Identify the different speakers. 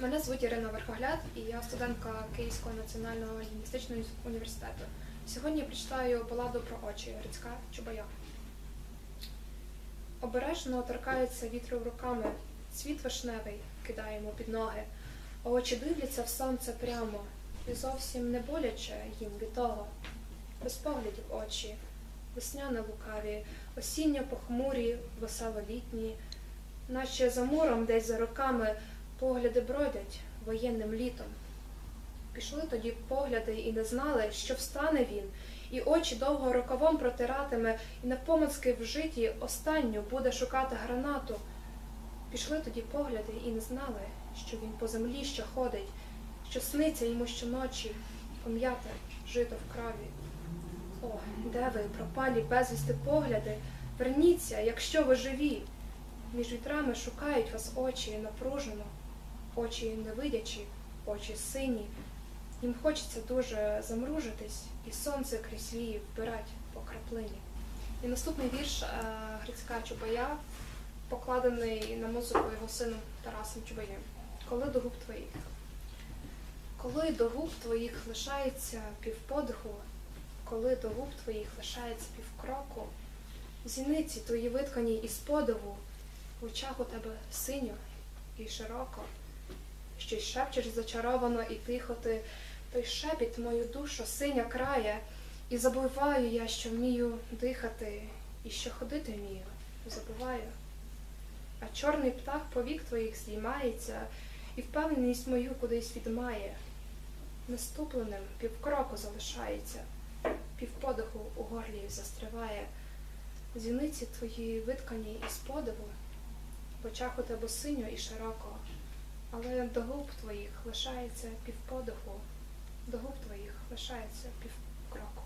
Speaker 1: Мене звуть Ірина Верхогляд, і я студентка Київського національного лінгвістичного університету. Сьогодні я прочитаю баладу про очі Грицька Чубая. Обережно торкається вітру руками, цвіт вишневий кидаємо під ноги, а очі дивляться в сонце прямо, і зовсім не боляче їм від того. Без поглядів очі, весняно лукаві, осінньо похмурі, весело літні, наче за муром десь за роками погляди бродять воєнним літом. Пішли тоді погляди і не знали, що встане він, і очі довго рукавом протиратиме, і на навпомацки в житті останню буде шукати гранату. Пішли тоді погляди і не знали, що він по землі ще ходить, що сниться йому щоночі, пом'яте жито в крові. О, де ви, пропалі безвісти погляди? Верніться, якщо ви живі. Між вітрами шукають вас очі напружено, очі невидячі, очі сині. Їм хочеться дуже замружитись, і сонце крізь вії вбирать по краплині. І наступний вірш е, Грицька Чубая, покладений на музику його сином Тарасом Чубаєм. Коли до губ твоїх. Коли до губ твоїх лишається півподиху, коли до губ твоїх лишається півкроку, зіниці твої виткані із подиву, в очах у тебе синьо і широко, щось шепчеш зачаровано і тихо ти, той шепіт мою душу синя крає, і забуваю я, що вмію дихати, і що ходити вмію, забуваю. А чорний птах повік твоїх здіймається, і впевненість мою кудись відмає. Наступленим півкроку залишається, півподиху у горлі застриває. Зіниці твої виткані із подиву, в очах у тебе синьо і широко, але до губ твоїх лишається півподиху, до губ твоїх лишається півкроку.